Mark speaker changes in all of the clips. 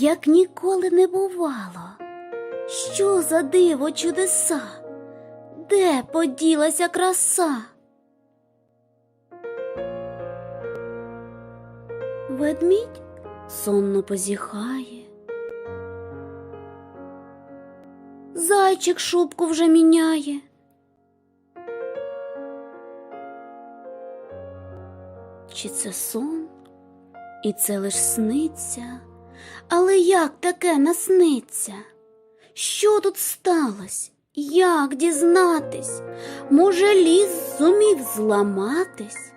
Speaker 1: як ніколи не бувало. Що за диво чудеса? Де поділася краса? Ведмідь сонно позіхає. Зайчик шубку вже міняє. Чи це сон? І це лиш сниться, але як таке насниться? Що тут сталося? Як дізнатись? Може, ліс зумів зламатись?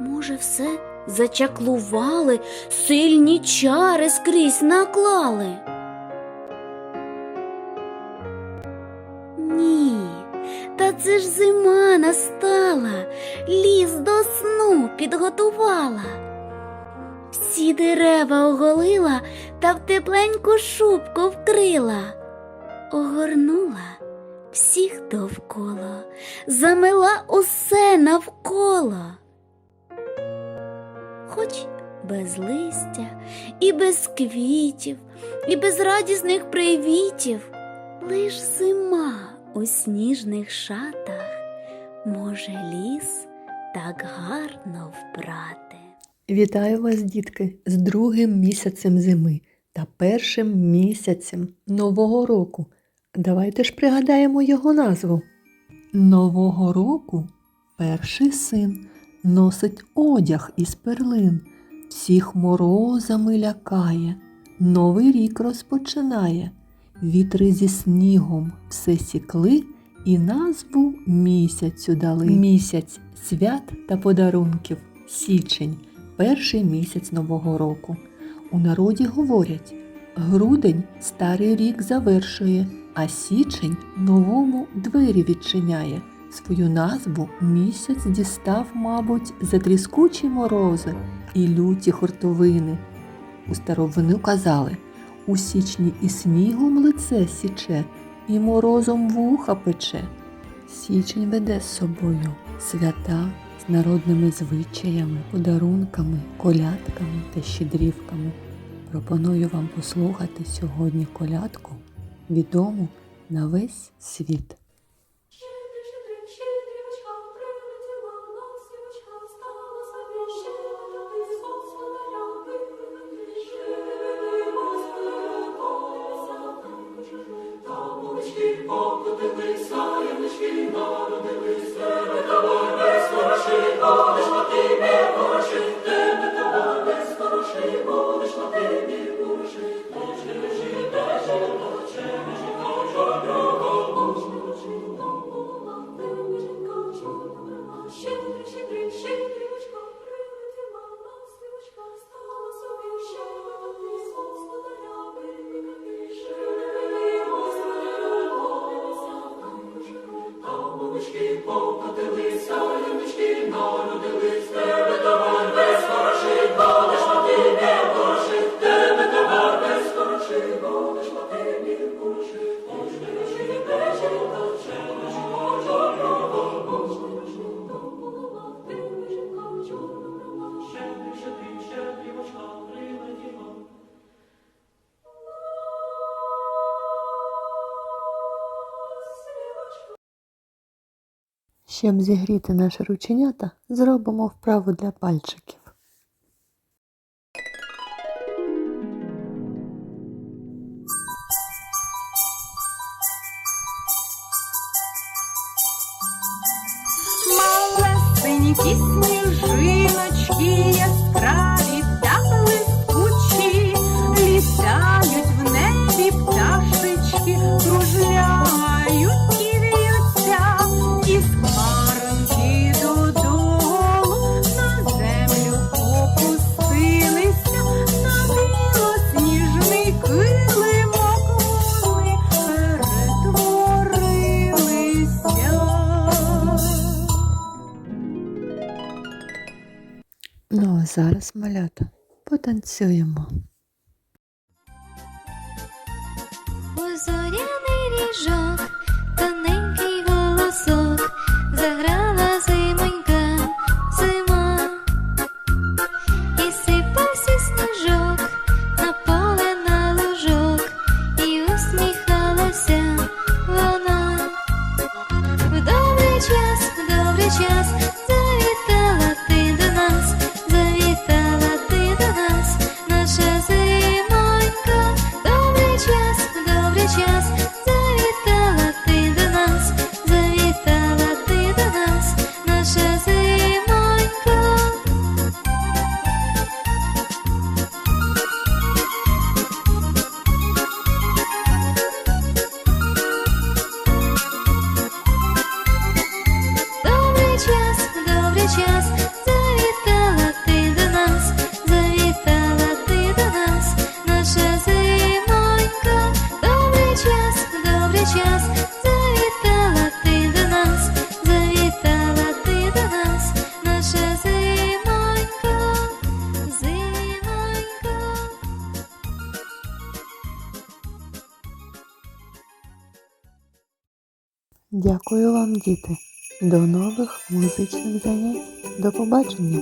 Speaker 1: Може, все зачаклували, сильні чари скрізь наклали? Ні, та це ж зима настала, ліс до сну підготувала. Всі дерева оголила та в тепленьку шубку вкрила, огорнула всіх довкола, замила усе навколо. Хоч без листя, і без квітів, і без радісних привітів, лиш зима у сніжних шатах може ліс так гарно вбрати.
Speaker 2: Вітаю вас, дітки, з другим місяцем зими та першим місяцем Нового року. Давайте ж пригадаємо його назву. Нового року перший син носить одяг із перлин, всіх морозами лякає, новий рік розпочинає. Вітри зі снігом все сікли і назву місяцю дали. Місяць свят та подарунків. Січень перший місяць Нового року. У народі говорять, грудень старий рік завершує, а січень новому двері відчиняє. Свою назву місяць дістав, мабуть, за тріскучі морози і люті хуртовини. У старовину казали, у січні і снігом лице січе, і морозом вуха пече. Січень веде з собою свята народними звичаями, подарунками, колядками та щедрівками. Пропоную вам послухати сьогодні колядку, відому на весь світ. Щоб зігріти наші рученята, зробимо вправу для пальчиків.
Speaker 3: Малесенькі сніжиночки
Speaker 2: Ну а зараз, малята, потанцюємо.
Speaker 4: Зоряний ріжок,
Speaker 2: Дякую вам, діти. До нових музичних занять. До побачення!